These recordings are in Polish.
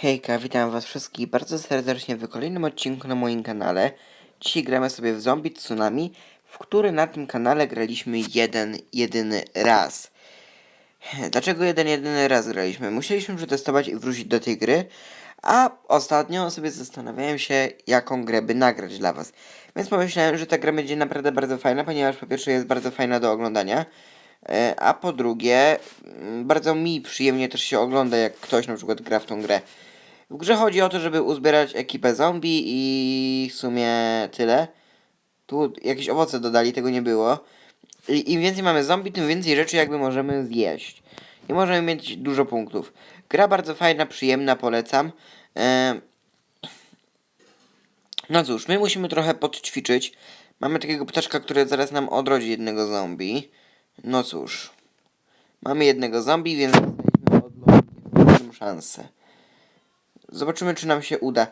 Hejka, witam was wszystkich bardzo serdecznie w kolejnym odcinku na moim kanale. Dzisiaj gramy sobie w Zombie Tsunami, w który na tym kanale graliśmy jeden, jedyny raz. Dlaczego jeden, jedyny raz graliśmy? Musieliśmy przetestować i wrócić do tej gry, a ostatnio sobie zastanawiałem się, jaką grę by nagrać dla was. Więc pomyślałem, że ta gra będzie naprawdę bardzo fajna, ponieważ po pierwsze jest bardzo fajna do oglądania, e, a po drugie, mm, bardzo mi przyjemnie też się ogląda, jak ktoś na przykład gra w tą grę. W grze chodzi o to, żeby uzbierać ekipę zombie i w sumie tyle. Tu jakieś owoce dodali, tego nie było. I im więcej mamy zombie, tym więcej rzeczy jakby możemy zjeść. I możemy mieć dużo punktów. Gra bardzo fajna, przyjemna, polecam. No cóż, my musimy trochę podćwiczyć. Mamy takiego ptaszka, który zaraz nam odrodzi jednego zombie. No cóż. Mamy jednego zombie, więc dostaliśmy od szansę. Zobaczymy, czy nam się uda.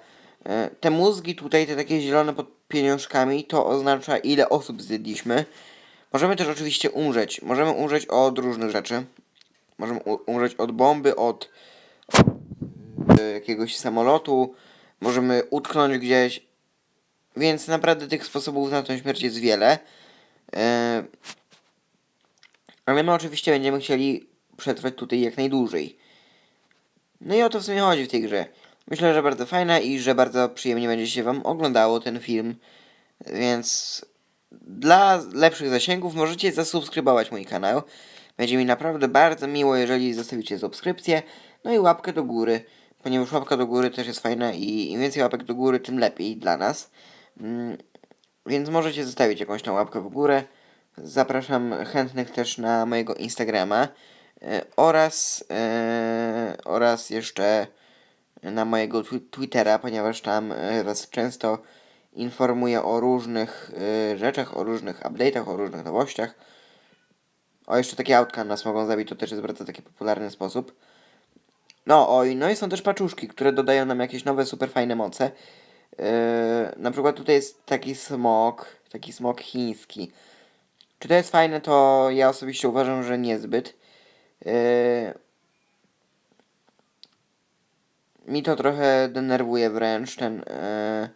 E, Te mózgi tutaj, te takie zielone pod pieniążkami, to oznacza, ile osób zjedliśmy. Możemy też oczywiście umrzeć. Możemy umrzeć od różnych rzeczy. Możemy umrzeć od bomby, od, od e, jakiegoś samolotu. Możemy utknąć gdzieś. Więc naprawdę tych sposobów na tą śmierć jest wiele. E, Ale my oczywiście będziemy chcieli przetrwać tutaj jak najdłużej. No i o to w sumie chodzi w tej grze. Myślę, że bardzo fajna i że bardzo przyjemnie będzie się Wam oglądało ten film. Więc dla lepszych zasięgów możecie zasubskrybować mój kanał. Będzie mi naprawdę bardzo miło, jeżeli zostawicie subskrypcję. No i łapkę do góry, ponieważ łapka do góry też jest fajna i im więcej łapek do góry, tym lepiej dla nas. Mm, Więc możecie zostawić jakąś tam łapkę w górę. Zapraszam chętnych też na mojego Instagrama e, oraz, e, oraz jeszcze na mojego twi- Twittera, ponieważ tam e, Was często informuję o różnych e, rzeczach, o różnych update'ach, o różnych nowościach. O, jeszcze takie autka nas mogą zabić, to też jest bardzo taki popularny sposób. No, oj, no i są też paczuszki, które dodają nam jakieś nowe, super fajne moce. Yy, na przykład tutaj jest taki smok, taki smok chiński. Czy to jest fajne, to ja osobiście uważam, że niezbyt. Yy, mi to trochę denerwuje wręcz ten, yy,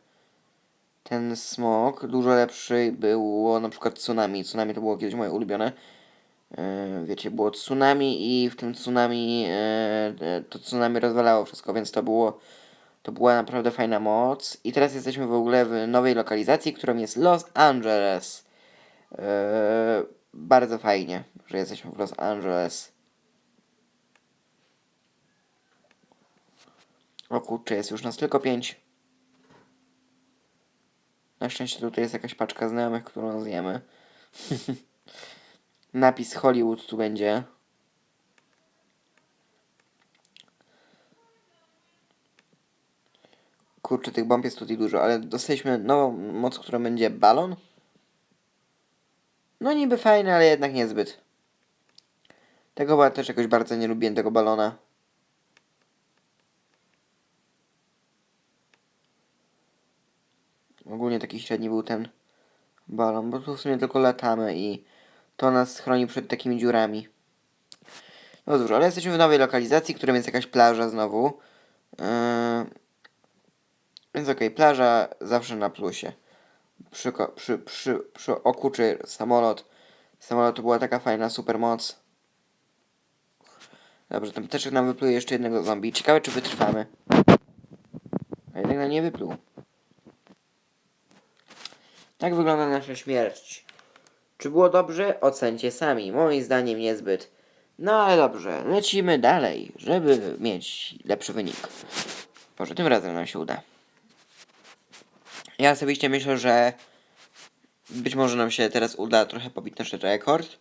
ten smok. Dużo lepszy było na przykład tsunami. Tsunami to było kiedyś moje ulubione. Yy, wiecie, było tsunami i w tym tsunami yy, yy, to tsunami rozwalało wszystko, więc to było to była naprawdę fajna moc. I teraz jesteśmy w ogóle w nowej lokalizacji, którą jest Los Angeles. Yy, bardzo fajnie, że jesteśmy w Los Angeles. O kurczę, jest już nas tylko pięć. Na szczęście tutaj jest jakaś paczka znajomych, którą zjemy. Napis Hollywood tu będzie. Kurczę, tych bomb jest tutaj dużo, ale dostaliśmy nową moc, która będzie balon. No niby fajne, ale jednak niezbyt. Tego też jakoś bardzo nie lubiłem, tego balona. Ogólnie taki średni był ten balon, bo tu w sumie tylko latamy i to nas chroni przed takimi dziurami. No dobrze, ale jesteśmy w nowej lokalizacji, którą jest jakaś plaża znowu. Yy... Więc okej, plaża zawsze na plusie. Przy, przy, przy, przy samolot. Samolot to była taka fajna supermoc. Dobrze, ten ptaszek nam wypluje jeszcze jednego zombie. Ciekawe, czy wytrwamy. A jednak nie wypluł. Tak wygląda nasza śmierć. Czy było dobrze? Ocencie sami. Moim zdaniem niezbyt. No ale dobrze, lecimy dalej, żeby mieć lepszy wynik. Może tym razem nam się uda. Ja osobiście myślę, że być może nam się teraz uda trochę pobić nasz rekord.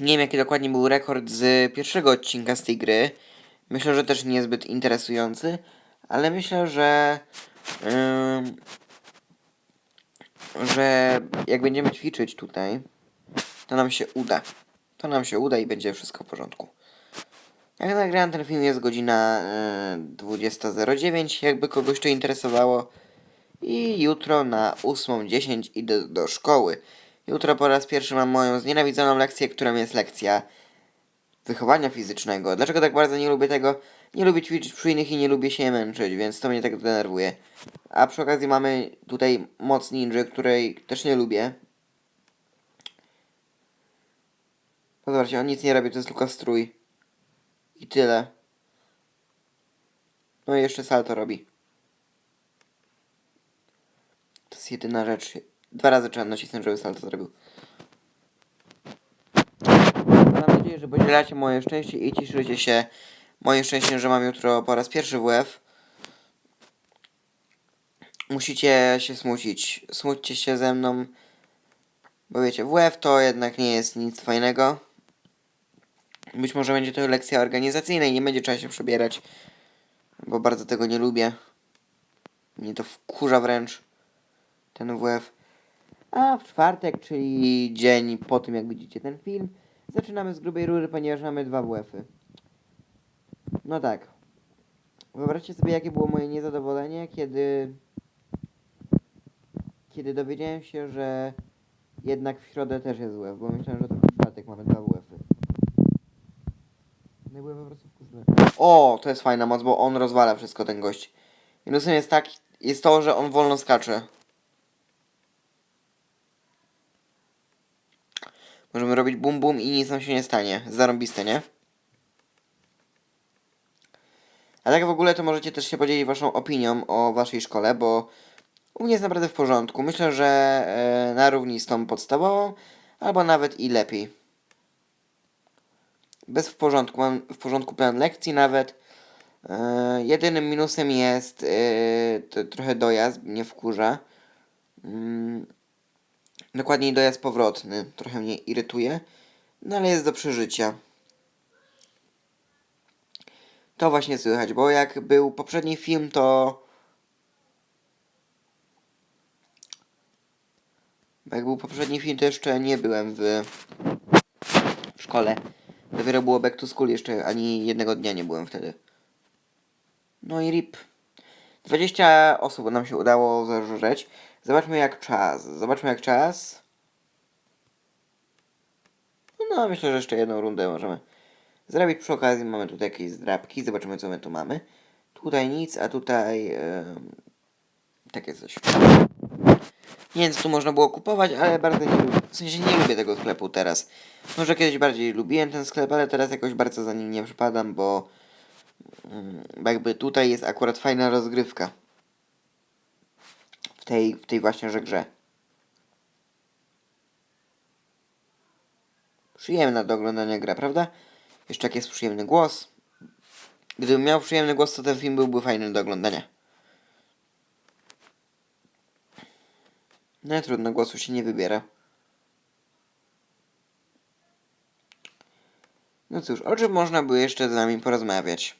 Nie wiem jaki dokładnie był rekord z pierwszego odcinka z tej gry. Myślę, że też niezbyt interesujący, ale myślę, że ym, że jak będziemy ćwiczyć tutaj, to nam się uda. To nam się uda i będzie wszystko w porządku. Jak nagrałem ten film jest godzina y, 20.09, jakby kogoś to interesowało. I jutro na 8.10 idę do szkoły. Jutro po raz pierwszy mam moją znienawidzoną lekcję, którą jest lekcja wychowania fizycznego. Dlaczego tak bardzo nie lubię tego? Nie lubię ćwiczyć przy innych i nie lubię się męczyć, więc to mnie tak denerwuje. A przy okazji mamy tutaj moc ninja, której też nie lubię. Zobaczcie, on nic nie robi, to jest tylko strój. I tyle. No i jeszcze salto robi. To jest jedyna rzecz. Dwa razy trzeba nacisnąć, żeby salto zrobił. Mam nadzieję, że podzielacie moje szczęście i cieszycie się moim szczęściem, że mam jutro po raz pierwszy WF. Musicie się smucić. Smućcie się ze mną. Bo wiecie, WF to jednak nie jest nic fajnego. Być może będzie to lekcja organizacyjna i nie będzie trzeba się przebierać. Bo bardzo tego nie lubię. Mnie to wkurza wręcz. Ten WF. A w czwartek, czyli dzień po tym jak widzicie ten film, zaczynamy z grubej rury, ponieważ mamy dwa WF-y. No tak. Wyobraźcie sobie, jakie było moje niezadowolenie, kiedy. Kiedy dowiedziałem się, że jednak w środę też jest WF, bo myślałem, że to w czwartek mamy dwa WF-y. No byłem po prostu wkurzony. O, to jest fajna moc, bo on rozwala wszystko, ten gość. Minusem jest tak, jest to, że on wolno skacze. Możemy robić bum bum i nic nam się nie stanie. Zarąbiste, nie? A tak w ogóle to możecie też się podzielić waszą opinią o waszej szkole, bo u mnie jest naprawdę w porządku. Myślę, że e, na równi z tą podstawową, albo nawet i lepiej. Bez w porządku. Mam w porządku plan lekcji nawet. E, jedynym minusem jest e, trochę dojazd, mnie wkurza. Mm, dokładniej dojazd powrotny. Trochę mnie irytuje. No ale jest do przeżycia. To właśnie słychać, bo jak był poprzedni film, to. Bo jak był poprzedni film, to jeszcze nie byłem w, w szkole. Dopiero było back to school, jeszcze ani jednego dnia nie byłem wtedy. No i rip. 20 osób nam się udało zażreć. Zobaczmy jak czas. Zobaczmy jak czas. No, myślę, że jeszcze jedną rundę możemy zrobić. Przy okazji mamy tutaj jakieś zdrabki. Zobaczymy, co my tu mamy. Tutaj nic, a tutaj em, takie coś. Nie wiem, co tu można było kupować, ale bardzo nie lubię. W sensie nie lubię tego sklepu teraz. Może kiedyś bardziej lubiłem ten sklep, ale teraz jakoś bardzo za nim nie przypadam, bo, bo jakby tutaj jest akurat fajna rozgrywka. W tej, w tej właśnie że grze. Przyjemna do oglądania gra, prawda? Jeszcze jak jest przyjemny głos. Gdybym miał przyjemny głos, to ten film byłby fajny do oglądania. No trudno, głosu się nie wybiera. No cóż, o czym można by jeszcze z nami porozmawiać?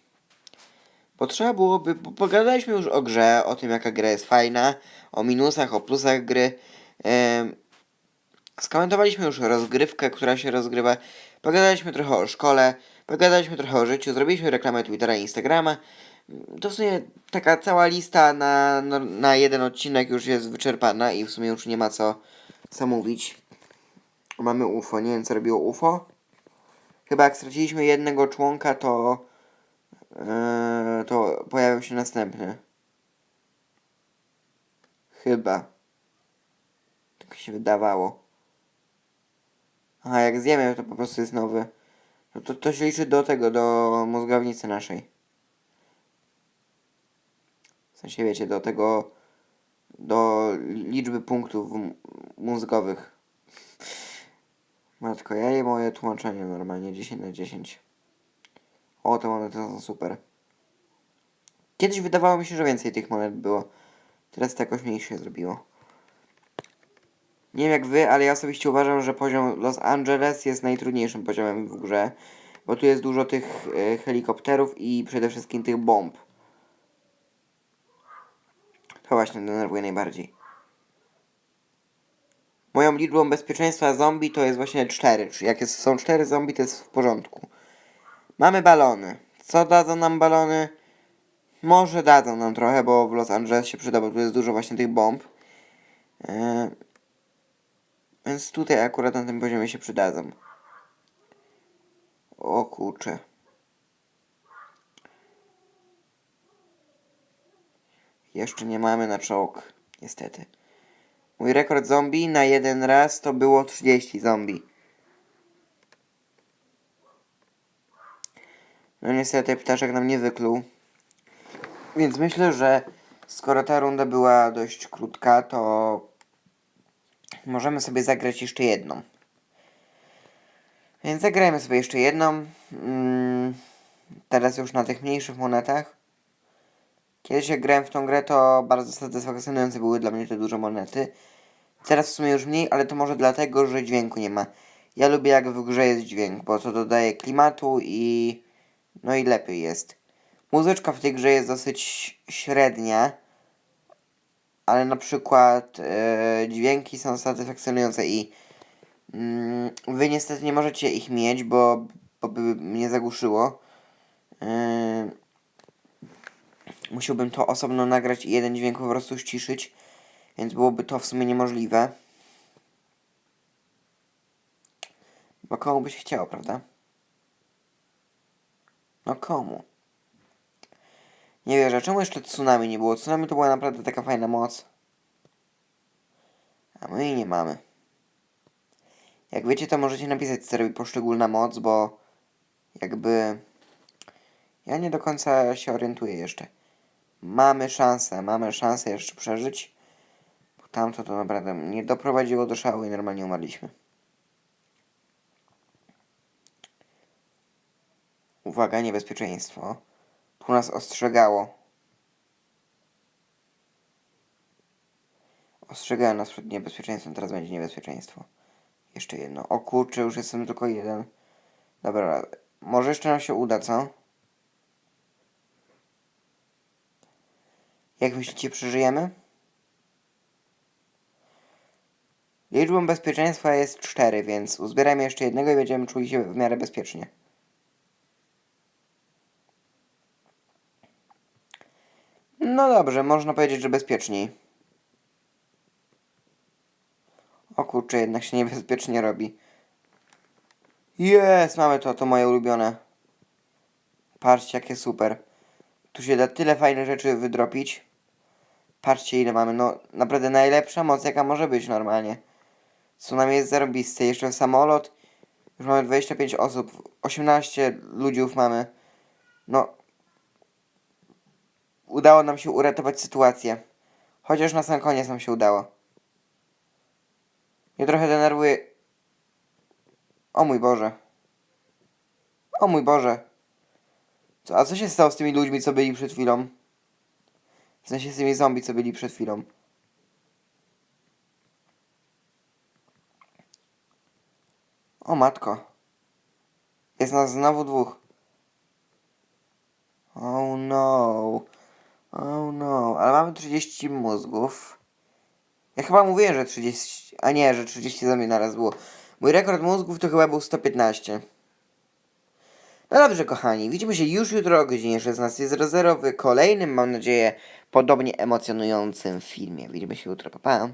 Bo trzeba byłoby, bo pogadaliśmy już o grze, o tym jaka gra jest fajna, o minusach, o plusach gry. Em, skomentowaliśmy już rozgrywkę, która się rozgrywa. Pogadaliśmy trochę o szkole, pogadaliśmy trochę o życiu, zrobiliśmy reklamę Twittera i Instagrama. To w sumie taka cała lista na, na, jeden odcinek już jest wyczerpana i w sumie już nie ma co, co mówić. Mamy UFO, nie wiem co robiło UFO. Chyba jak straciliśmy jednego członka, to yy, to pojawił się następny. Chyba. Tak się wydawało. A jak zjemy, to po prostu jest nowy. No to, to się liczy do tego, do mózgownicy naszej. W sensie wiecie, do tego, do liczby punktów mózgowych. Matko, ja je moje tłumaczenie normalnie 10 na 10. O, te monety są super. Kiedyś wydawało mi się, że więcej tych monet było. Teraz to jakoś mniejsze zrobiło. Nie wiem jak wy, ale ja osobiście uważam, że poziom Los Angeles jest najtrudniejszym poziomem w grze. Bo tu jest dużo tych e, helikopterów i przede wszystkim tych bomb. To właśnie denerwuje najbardziej. Moją liczbą bezpieczeństwa zombie to jest właśnie 4. Czyli jak jest, są 4 zombie, to jest w porządku. Mamy balony. Co dadzą nam balony? Może dadzą nam trochę, bo w Los Angeles się przyda, bo tu jest dużo właśnie tych bomb. Eee, więc tutaj akurat na tym poziomie się przydadzą. O kurczę. Jeszcze nie mamy na czołg, niestety. Mój rekord zombie na jeden raz to było 30 zombie. No niestety ptaszek nam nie wykluł. Więc myślę, że skoro ta runda była dość krótka, to możemy sobie zagrać jeszcze jedną. Więc zagrajmy sobie jeszcze jedną. Mm, teraz już na tych mniejszych monetach. Kiedyś jak grałem w tą grę, to bardzo satysfakcjonujące były dla mnie te duże monety. Teraz w sumie już mniej, ale to może dlatego, że dźwięku nie ma. Ja lubię jak w grze jest dźwięk, bo to dodaje klimatu i... no i lepiej jest. Muzyczka w tej grze jest dosyć średnia, ale na przykład e, dźwięki są satysfakcjonujące i mm, wy niestety nie możecie ich mieć, bo, bo by mnie zagłuszyło. Yy, musiałbym to osobno nagrać i jeden dźwięk po prostu ściszyć, więc byłoby to w sumie niemożliwe. Bo komu by się chciało, prawda? No komu? Nie wierzę, czemu jeszcze tsunami nie było? Tsunami to była naprawdę taka fajna moc. A my jej nie mamy. Jak wiecie, to możecie napisać, co robi poszczególna moc, bo jakby ja nie do końca się orientuję jeszcze. Mamy szansę, mamy szansę jeszcze przeżyć. Bo tamto to naprawdę nie doprowadziło do szału i normalnie umarliśmy. Uwaga, niebezpieczeństwo. Tu nas ostrzegało. Ostrzegają nas przed niebezpieczeństwem, teraz będzie niebezpieczeństwo. Jeszcze jedno. O kurczę, już jestem tylko jeden. Dobra, może jeszcze nam się uda, co? Jak myślicie, przeżyjemy? Liczbą bezpieczeństwa jest 4, więc uzbieramy jeszcze jednego i będziemy czuli się w miarę bezpiecznie. No dobrze, można powiedzieć, że bezpieczniej. O kurczę, jednak się niebezpiecznie robi. Jest, mamy to, to moje ulubione. Patrzcie, jakie super. Tu się da tyle fajnych rzeczy wydropić. Patrzcie, ile mamy. No, naprawdę najlepsza moc, jaka może być normalnie. Tsunami jest zarobiste. Jeszcze samolot. Już mamy 25 osób. 18 ludziów mamy. No. Udało nam się uratować sytuację. Chociaż na sam koniec nam się udało. Mnie trochę denerwuje. O mój Boże. O mój Boże. Co, a co się stało z tymi ludźmi, co byli przed chwilą? W sensie z tymi zombie, co byli przed chwilą. O matko. Jest nas znowu dwóch. Oh no. Mamy 30 mózgów. Ja chyba mówiłem, że 30... A nie, że 30 zombie naraz było. Mój rekord mózgów to chyba był 115. No dobrze, kochani, widzimy się już jutro o godzinie 16.00 w kolejnym, mam nadzieję, podobnie emocjonującym filmie. Widzimy się jutro, pa pa.